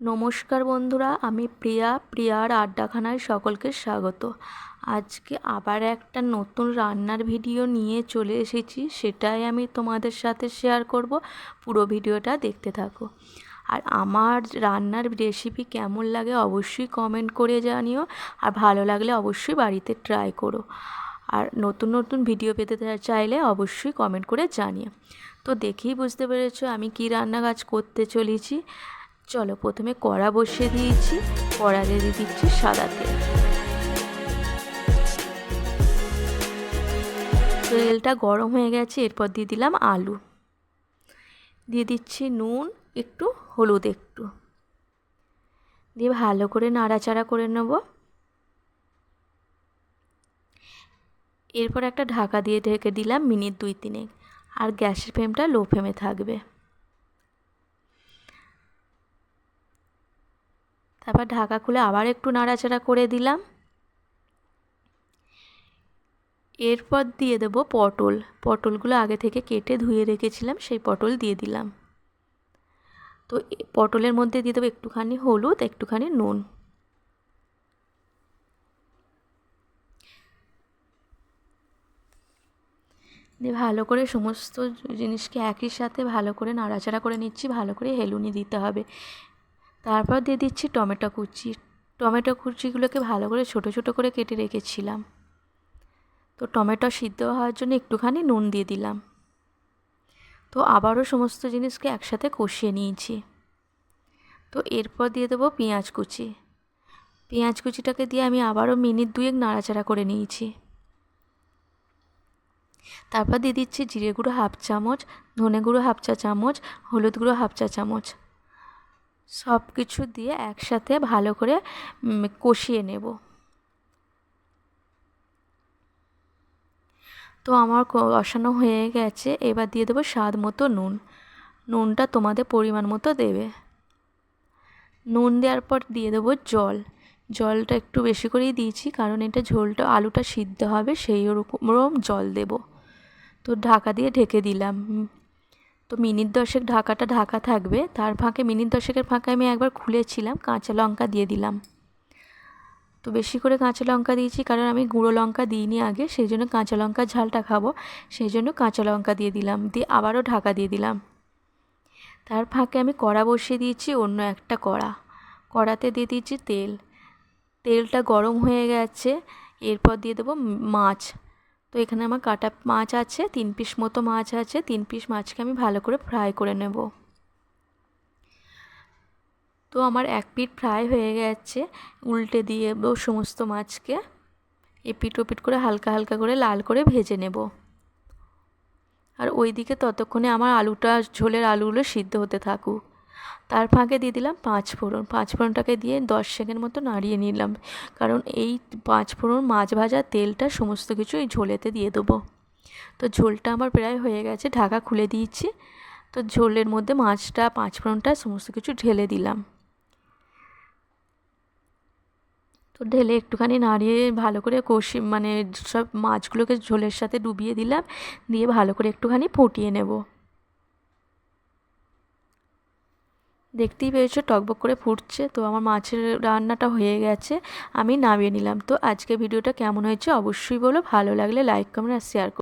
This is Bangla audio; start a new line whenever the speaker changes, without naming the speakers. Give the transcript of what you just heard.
নমস্কার বন্ধুরা, আমি প্রিয়া। প্রিয়ার আড্ডাখানায় সকলকে স্বাগত। আজকে আবার একটা নতুন রান্নার ভিডিও নিয়ে চলে এসেছি, সেটাই আমি তোমাদের সাথে শেয়ার করব। পুরো ভিডিওটা দেখতে থাকো। আর আমার রান্নার রেসিপি কেমন লাগে অবশ্যই কমেন্ট করে জানিও। আর ভালো লাগলে অবশ্যই বাড়িতে ট্রাই করো। আর নতুন নতুন ভিডিও পেতে চাইলে অবশ্যই কমেন্ট করে জানিও। তো দেখেই বুঝতে পেরেছ আমি কি রান্না কাজ করতে চলেছি। চলো প্রথমে কড়া বসিয়ে দিয়েছি, কড়া দিয়ে দিচ্ছি সাদা তেল। তেলটা গরম হয়ে গেছে, এরপর দিয়ে দিলাম আলু। দিয়ে দিচ্ছি নুন, একটু হলুদ একটু। দিয়ে ভালো করে নাড়াচাড়া করে নেব। এরপর একটা ঢাকা দিয়ে ঢেকে দিলাম মিনিট দুই তিনেক। আর গ্যাসের ফ্লেমটা লো ফ্লেমে থাকবে। তারপর ঢাকা খুলে আবার একটু নাড়াচাড়া করে দিলাম। এরপর দিয়ে দেব পটল। পটলগুলো আগে থেকে কেটে ধুয়ে রেখেছিলাম, সেই পটল দিয়ে দিলাম। তো পটলের মধ্যে দিয়ে দেবো একটুখানি হলুদ, একটুখানি নুন। দিয়ে ভালো করে সমস্ত জিনিসকে একই সাথে ভালো করে নাড়াচাড়া করে নিচ্ছি, ভালো করে হেলুনি দিতে হবে। তারপর দিয়ে দিচ্ছি টমেটো কুচি। টমেটো কুচিগুলোকে ভালো করে ছোট ছোট করে কেটে রেখেছিলাম। তো টমেটো সিদ্ধ হওয়ার জন্য একটুখানি নুন দিয়ে দিলাম। তো আবারও সমস্ত জিনিসকে একসাথে কষিয়ে নিয়েছি। তো এরপর দিয়ে দেবো পেঁয়াজ কুচি। পেঁয়াজ কুচিটাকে দিয়ে আমি আবারও মিনিট দুয়েক নাড়াচাড়া করে নিয়েছি। তারপর দিয়ে দিচ্ছি জিরে গুঁড়ো হাফ চামচ, ধনে গুঁড়ো হাফ চা চামচ, হলুদ গুঁড়ো হাফ চা চামচ। সব কিছু দিয়ে একসাথে ভালো করে কষিয়ে নেব। তো আমার কষানো হয়ে গেছে। এবার দিয়ে দেবো স্বাদ মতো নুন। নুনটা তোমাদের পরিমাণ মতো দেবে। নুন দেওয়ার পর দিয়ে দেবো জল। জলটা একটু বেশি করেই দিয়েছি, কারণ এটা ঝোলটা, আলুটা সিদ্ধ হবে, সেই ওরকম জল দেব। তো ঢাকা দিয়ে ঢেকে দিলাম। তো মিনিট দশেক ঢাকাটা ঢাকা থাকবে। তার ফাঁকে, মিনিট দশেকের ফাঁকে আমি একবার খুলেছিলাম, কাঁচা লঙ্কা দিয়ে দিলাম। তো বেশি করে কাঁচা লঙ্কা দিয়েছি, কারণ আমি গুঁড়ো লঙ্কা দিইনি আগে সেই জন্য কাঁচা লঙ্কার ঝালটা খাব সেই জন্য কাঁচা লঙ্কা দিয়ে দিলাম, দিয়ে আবারও ঢাকা দিয়ে দিলাম। তার ফাঁকে আমি কড়া বসিয়ে দিয়েছি, অন্য একটা কড়া। কড়াতে দিয়ে দিয়েছি তেল। তেলটা গরম হয়ে গেছে, এরপর দিয়ে দেবো মাছ। তো এখানে আমার কাটা মাছ আছে, তিন পিস মতো মাছ আছে, তিন পিস মাছকে আমি ভালো করে ফ্রাই করে নেব। তো আমার এক পিট ফ্রাই হয়ে গেছে, উল্টে দিয়ে সমস্ত মাছকে এপিট ওপিট করে হালকা হালকা করে লাল করে ভেজে নেব। আর ওই দিকে ততক্ষণে আমার আলুটা, ঝোলের আলুগুলো সিদ্ধ হতে থাকুক। তার ফাঁকে দিয়ে দিলাম পাঁচ ফোড়ন। পাঁচ ফোড়নটাকে দিয়ে দশ সেকেন্ড মতো নাড়িয়ে নিলাম। কারণ এই পাঁচ ফোড়ন, মাছ ভাজা, তেলটা সমস্ত কিছু এই ঝোলেতে দিয়ে দেবো। তো ঝোলটা আমার প্রায় হয়ে গেছে, ঢাকা খুলে দিয়েছি। তো ঝোলের মধ্যে মাছটা, পাঁচ ফোড়নটা সমস্ত কিছু ঢেলে দিলাম। তো ঢেলে একটুখানি নাড়িয়ে ভালো করে কষি মানে সব মাছগুলোকে ঝোলের সাথে ডুবিয়ে দিলাম। দিয়ে ভালো করে একটুখানি ফুটিয়ে নেব। দেখতেই পেয়েছ টকবক করে ফুটছে। তো আমার মাছের রান্নাটা হয়ে গেছে, আমি নামিয়ে নিলাম। তো আজকে ভিডিওটা কেমন হয়েছে অবশ্যই বলো, ভালো লাগলে লাইক কমেন্ট আর শেয়ার